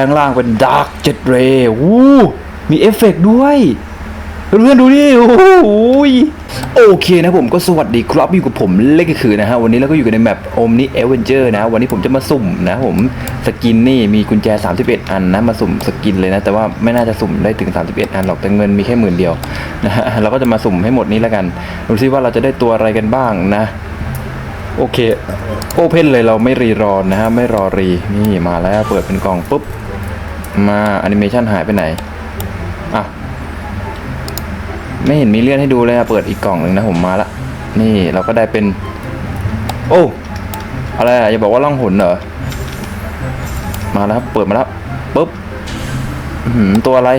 ลงร่างเป็นดาร์กเจ็ดเรย์วู้มีเอฟเฟกต์ด้วยเพื่อนๆดูดิโอ้โหโอเคนะผมก็สวัสดีครับอยู่กับผมเล็กคือนะฮะวันนี้เราก็อยู่กันในแมปโอมนี่เอเวนเจอร์นะ วันนี้ผมจะมาสุ่มนะผมสกินนี่มีกุญแจ 31 อันนะมาสุ่มสกินเลยนะ แต่ว่าไม่น่าจะสุ่มได้ถึง 31 อันหรอกแต่เงินมีแค่หมื่นเดียวนะฮะเราก็จะมาสุ่มให้หมดนี้แล้วกันดูซิว่าเราจะได้ตัวอะไรกันบ้างนะ โอเคโอเพนเลยเราไม่รีรอนะฮะ ไม่รอรี นี่มาแล้วเปิดเป็นกล่องปุ๊บ มาแอนิเมชันหายไปไหน อะ ไม่เห็นมีเลื่อนให้ดูเลยอะเปิดอีกกล่องหนึ่งนะผมมาละ นี่เราก็ได้เป็น โอ้อะไรอะอย่าบอกว่าล่องหนเหรอ มาแล้วครับเปิดมาแล้วปุ๊บตัวอะไร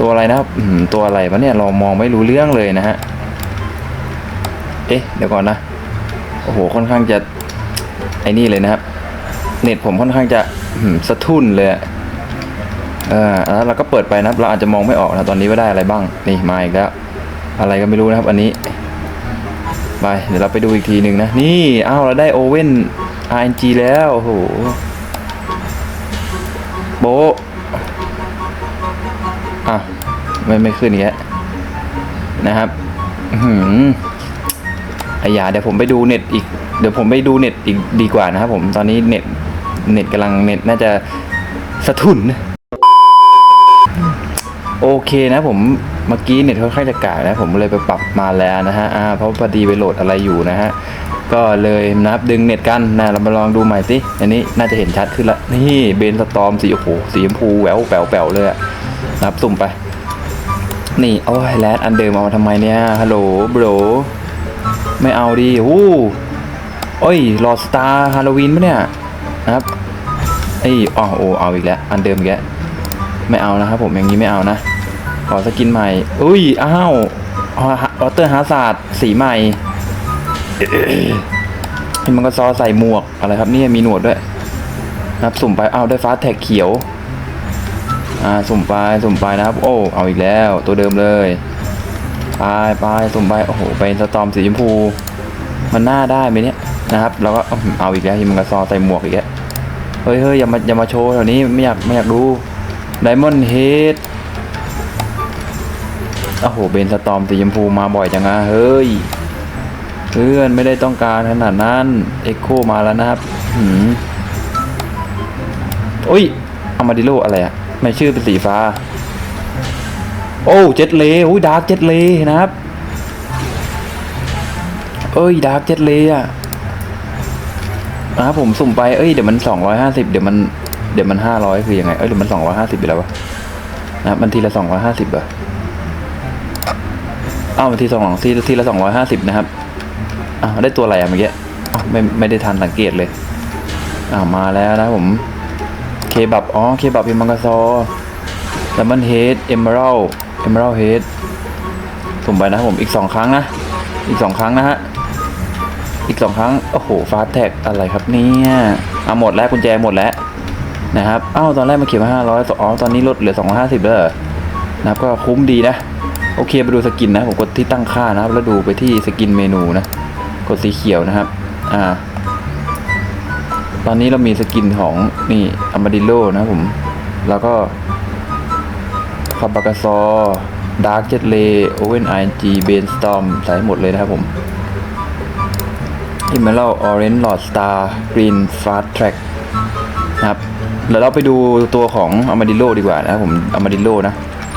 ตัวอะไรนะครับตัวอะไรวะเนี่ยเรามองไม่รู้เรื่องเลยนะฮะ เอ๊ะ เดี๋ยวก่อนนะ อ้โหค่อนข้างจะไอ้นี่เลยนะครับ เน็ตผมค่อนข้างจะสะทุนเลยอะเออแล้วเราก็เปิดไปนะครับ เราอาจจะมองไม่ออกนะตอนนี้ว่าได้อะไรบ้างนี่มาอีกแล้ว อะไรก็ไม่รู้นะครับ อันนี้ไปเดี๋ยวเราไปดูอีกทีหนึ่งนะ นี่อ้าวเราได้โอเว่น RNG แล้วโอ้โหโบอะไม่ไม่ขึ้นอย่างเงี้ยนะครับ อื้อหือ ไอ้ยาเดี๋ยวผมไปดูเน็ตอีกเดี๋ยวผมไปดูเน็ตอีกดีกว่านะครับผมตอนนี้เน็ตเน็ตกำลังเน็ตน่าจะสะทุนโอเคนะผมเมื่อกี้เน็ตค่อนข้างจะกากนะผมเลยไปปรับมาแล้วนะฮะอ่าเพราะพอดีไปโหลดอะไรอยู่นะฮะก็เลยนับดึงเน็ตกันนะเรามาลองดูใหม่สิอันนี้น่าจะเห็นชัดขึ้นละนี่เบนสตอมสีโอ้โหสีชมพูแหววแป๋วแป๋วเลยอะนับสุ่มไป นี่โอ้ยแรดอันเดิมเอามาทำไมเนี่ยฮัลโหลบร ไม่เอาดีโอ้โอ้ยหลอดสตาร์ฮาโลวีนปะเนี่ยนะครับไอ้อ๋อโอ้เอาอีกแล้ว อันเดิมอีกแล้วไม่เอานะครับผมอย่างนี้ไม่เอานะ ขอสกินใหม่ อุ้ย อ้าวออเตอร์ฮาศาสตร์สีใหม่มันก็ซอใส่หมวกอะไรครับนี่มีหนวดด้วยนะครับสุ่มไปเอาได้ฟ้าแท็กเขียว อ่า สุ่มไป สุ่มไปนะครับ โอ้ เอาอีกแล้ว ตัวเดิมเลย ไปไปสุ่มไปโอ้โหเป็นสตอมสีชมพู มันน่าได้ไหมเนี่ยนะครับแล้วก็เอาอีกแล้วฮิมันก็ซอใส่หมวกอีกแล้วเฮ้ยเฮ้ยอย่ามาอย่ามาโชว์แถวนี้ไม่อยากไม่อยากดูไดมอนด์เฮดโอ้โหเบนสตอมสีชมพูมาบ่อยจังอะเฮ้ยเพื่อนไม่ได้ต้องการขนาดนั้นเอ็กโคมาแล้วนะครับหืมอุ้ยอามาดิโลอะไรอะไม่ชื่อเป็นสีฟ้า โอ้เจ็ดเลอุ้ยดาร์กเจ็ดเลนะครับ เอ้ยดาร์กเจ็ดเลอะนะครับผมสุ่มไปเอ้ยเดี๋ยวมันสองร้อยห้าสิบเดี๋ยวมันเดี๋ยวมันห้าร้อยคือยังไงเอ้ยหรือมันสองร้อยห้าสิบไปแล้ววะนะบมันทีละสองร้อยห้าสิบเหรออ้าวมันทีสองทีทีละสองร้อยห้าสิบนะครับอ้าวได้ตัวอะไรอะเมื่อกี้ไม่ไม่ได้ทันสังเกตเลยอ้าวมาแล้วนะผมเคบับอ๋อเคบับเป็นมังกรซอดัมเบิลเฮดเอมเบอรัล เอมเบลเฮดสุ่มไปนะครับผมอีกสองครั้งนะ อีกสองครั้งนะฮะ อีกสองครั้ง โอ้โหฟาสแท็กอะไรครับเนี่ยเอาหมดแล้วกุญแจหมดแล้วนะครับอ้าวตอนแรกมาเขียนมาห้าร้อยอ๋อตอนนี้ลดเหลือสองร้อยห้าสิบแล้วนะครับก็คุ้มดีนะ โอเคไปดูสกินนะ ผมกดที่ตั้งค่านะครับ แล้วดูไปที่สกินเมนูนะ กดสีเขียวนะครับ อ่า ตอนนี้เรามีสกินของนี่อามาดิโลนะผม แล้วก็ คาบากาซอดาร์กเจ็ตเลโอเวนไอจีเบนสตอมใส่หมดเลยนะครับผมอิมเมอรัลออเรนจ์หลอดสตาร์กรีนฟาสแทร็กนะครับเดี๋ยวเราไปดูตัวของอามาดิโลดีกว่านะครับผมอามาดิโลนะ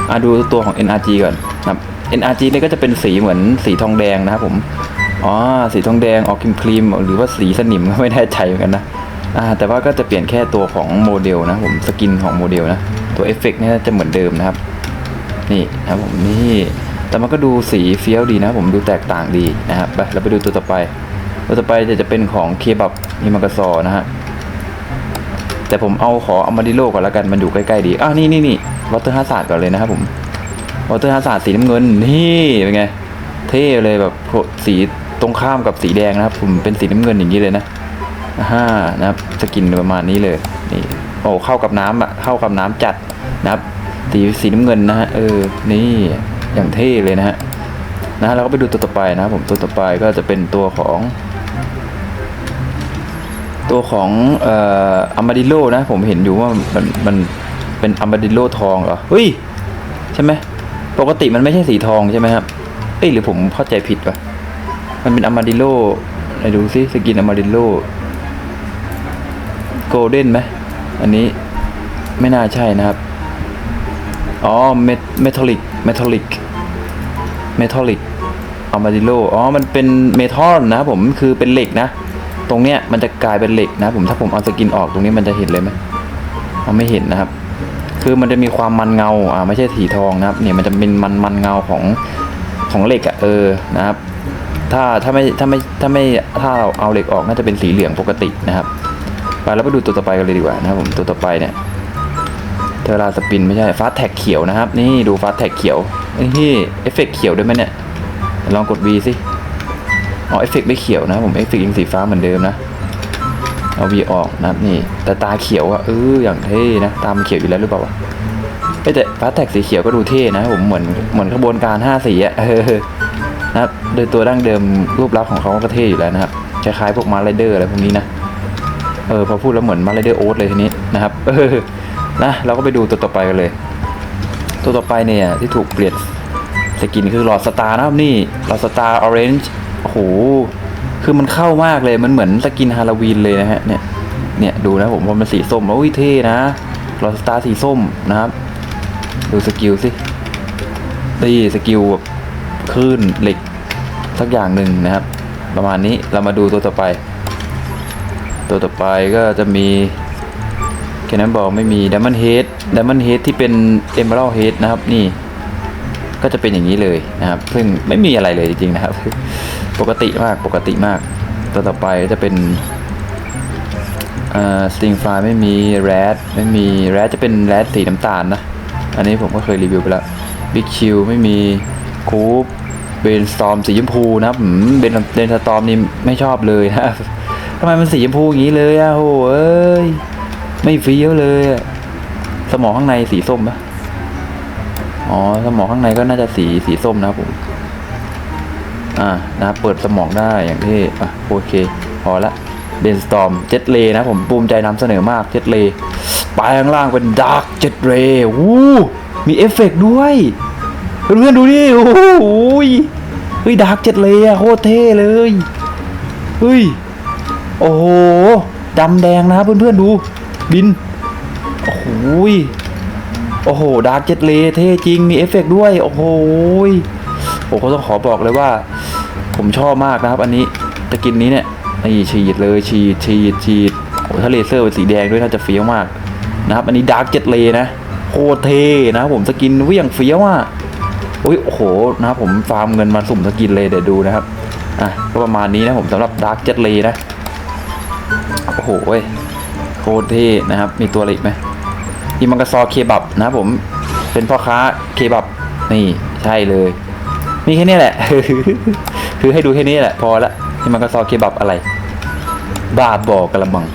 อะดูตัวของ NRG ก่อนนะครับ NRG เนี่ยก็จะเป็นสีเหมือนสีทองแดงนะครับผมอ๋อสีทองแดงออกครีมครีมหรือว่าสีสนิมก็ไม่แน่ใจเหมือนกันนะอ่าแต่ว่าก็จะเปลี่ยนแค่ตัวของโมเดลนะผมสกินของโมเดลนะตัวเอฟเฟกต์เนี่ยจะเหมือนเดิมนะครับ นี่นะครับผมนี่แต่มันก็ดูสีเฟี้ยวดีนะผมดูแตกต่างดีนะครับไปเราไปดูตัวต่อไปตัวต่อไปจะจะเป็นของเคบับฮิมากาซอนะฮะแต่ผมเอาขอเอามาดิโลก่อนล้วกันมันอยู่ใกล้ๆดีอ้าวนี่นี่นี่วอเตอร์ฮาร์ดก่อนเลยนะครับผมวอเตอร์ฮาร์ดสีน้ำเงินนี่เป็นไงเท่เลยแบบสีตรงข้ามกับสีแดงนะครับผมเป็นสีน้ำเงินอย่างนี้เลยนะอ่านะครับสกินประมาณนี้เลยนี่โอ้เข้ากับน้ำอะเข้ากับน้ำจัดนะครับ สีสีน้ำเงินนะฮะเออนี่อย่างเท่เลยนะฮะนะเราก็ไปดูตัวต่อไปนะครับผมตัวต่อไปก็จะเป็นตัวของ ตัวของเอ่ออัมบาดิโลนะ ผมเห็นอยู่ว่ามันมันเป็นอัมบาดิโลทองเหรอเฮ้ยใช่ไหมปกติมันไม่ใช่สีทองใช่ไหมครับเอ้ยหรือผมเข้าใจผิดวะมันเป็นอัมบาดิโลไหนดูซิสกินอัมบาดิโลโกลเด้นไหมอันนี้ไม่น่าใช่นะครับ อ๋อเมเมทัลลิกเมทัลลิกเมทัลลิกอัมาดิโลอ๋อ มันเป็นเมทัลนะผม คือเป็นเหล็กนะ ตรงเนี้ยมันจะกลายเป็นเหล็กนะผม ถ้าผมเอาสกินออกตรงนี้มันจะเห็นเลยไหมเอาไม่เห็นนะครับ คือมันจะมีความมันเงา อ่า ไม่ใช่สีทองนะครับ เนี่ยมันจะเป็นมันมันเงาของของเหล็กอะเออ นะครับ ถ้าถ้าไม่ถ้าไม่ถ้าไม่ถ้าเราเอาเหล็กออกน่าจะเป็นสีเหลืองปกตินะครับ ไปแล้วไปดูตัวต่อไปกันเลยดีกว่านะครับผม ตัวต่อไปเนี่ย เทอราสปินไม่ใช่ฟ้าแท็กเขียวนะครับ นี่ดูฟ้าแท็กเขียวนี่เอฟเฟกต์เขียวด้วยไหมเนี่ย ลองกด V สิอ๋อเอฟเฟกต์ไม่เขียวนะผมเอฟเฟกต์ยังสีฟ้าเหมือนเดิมนะเอา V ออกนะครับนี่แต่ตาเขียวอะเอออย่างเท่นะตามนเขียวอยู่แล้วหรือเปล่าวะเอ้ยแต่ฟ้าแท็กสีเขียวก็ดูเท่นะผมเหมือนเหมือนขบวนการห้าสีอะเออนะครับโดยตัวดั้งเดิมรูปลักษณ์ของเขาก็เท่อยู่แล้วนะครับคล้ายๆพวกมาร์ไรเดอร์อะไรพวกนี้นะเออพอพูดแล้วเหมือนมาเลเดอร์โอ๊ตเลยทีนี้นะครับเออ นะเราก็ไปดูตัวต่อไปกันเลย ตัวต่อไปเนี่ยที่ถูกเปลี่ยนสกินคือหลอดสตาร์นะครับนี่หลอดสตาร์ออเรนจ์โอ้โหคือมันเข้ามากเลยมันเหมือนสกินฮาโลวีนเลยนะฮะเนี่ยเนี่ยดูนะผมว่ามันสีส้มโอ้ยเท่นะหลอดสตาร์สีส้มนะครับ ดูสกิลสิตีสกิลแบบคลื่นเหล็กสักอย่างหนึ่งนะครับ ประมาณนี้เรามาดูตัวต่อไป ตัวต่อไปก็จะมี คนนอนบอลไม่มีดัม o ม d นเฮดดัม o ม d นเฮดที่เป็นเอ e เ a อร์เฮดนะครับนี่ก็จะเป็นอย่างนี้เลยนะครับซึ่งไม่มีอะไรเลยจริงๆนะครับ ปกติมากปกติมากตัวต่อไปก็จะเป็นสติงฟลายไม่มีแรดไม่มีแรดจะเป็นแรดสีน้ำตาลนะ อันนี้ผมก็เคยรีวิวไปแล้วบิ๊กคิวไม่มีคูปเบนสตอมสีชมพูนะครับเบนเบนสตอมนี่ไม่ชอบเลยนะทำไมมันสีชมพูอย่างนี้เลยอะโหเอ้ย ไม่เฟี้ยวเลย สมองข้างในสีส้มปะอ๋อ สมองข้างในก็น่าจะสีสีส้มนะครับผม อ่า นะครับเปิดสมองได้อย่างที่ อะ โอเค พอละเบนสตอมเจ็ตเลนะผมภูมิใจนำเสนอมากเจ็ตเลปลายข้างล่างเป็นดาร์กเจ็ตเรวู้มีเอฟเฟกต์ด้วย เพื่อนๆดูดิ โอ้โหเฮ้ยดาร์กเจ็ตเลอะโคตรเท่เลย เฮ้ย โอ้โหดำแดงนะเพื่อนๆดู บิน โอ้โหยโอ้โห ดาร์กเจ็ตเลเท่จริง มีเอฟเฟกต์ด้วย โอ้โหผมก็ต้องขอบอกเลยว่า ผมชอบมากนะครับ อันนี้ตะกินนี้เนี่ยนี่ฉีดเลยฉีดฉีดฉีดโอ้ถ้าเลเซอร์เป็นสีแดงด้วยน่าจะเฟี้ยวมากนะครับ อันนี้ดาร์กเจ็ตเลนะโคตรเท่นะครับผมสกินวี่งเฟี้ยวอะโอ้ยโอ้โหนะครับผมฟาร์มเงินมาสุ่มสกินเลยเดี๋ยวดูนะครับอะก็ประมาณนี้นะผมสำหรับดาร์กเจ็ตเลนะโอ้โหเว้ย โคตรเท่นะครับ มีตัวอะไรอีกไหมอิมังกาซอเคบับนะครับผมเป็นพ่อค้าเคบับนี่ใช่เลย มีแค่นี้แหละ คือให้ดูแค่นี้แหละ พอละอิมังกาซอเคบับอะไร บาบอกระมัง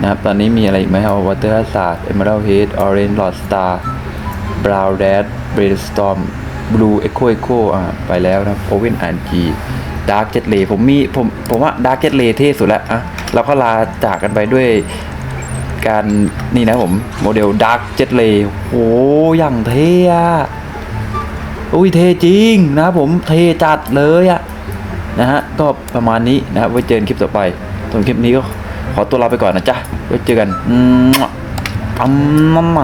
นะครับ ตอนนี้มีอะไรอีกไหมครับวัตเตอร์ศาสตร์เอเมอรัลเฮดออเรนจ์ลอดสตาร์บราวน์แดดเบรดสตอมบลูเอ็กโคเอ็กโคอ่าไปแล้วนะครับโอเวนอันจีดาร์กเจ็ตเลผมมีผมผมว่าดาร์กเจ็ตเลเท่สุดแล้วอะเราก็ลาจากกันไปด้วย การนี่นะผมโมเดลดักเจ็ตเลโอ้ย่างเท่อะอุ้ยเท่จริงนะผมเท่จัดเลยอะนะฮะก็ประมาณนี้นะครับไว้เจอกันคลิปต่อไปส่วนคลิปนี้ก็ขอตัวลาไปก่อนนะจ๊ะไว้เจอกันอืมอัมม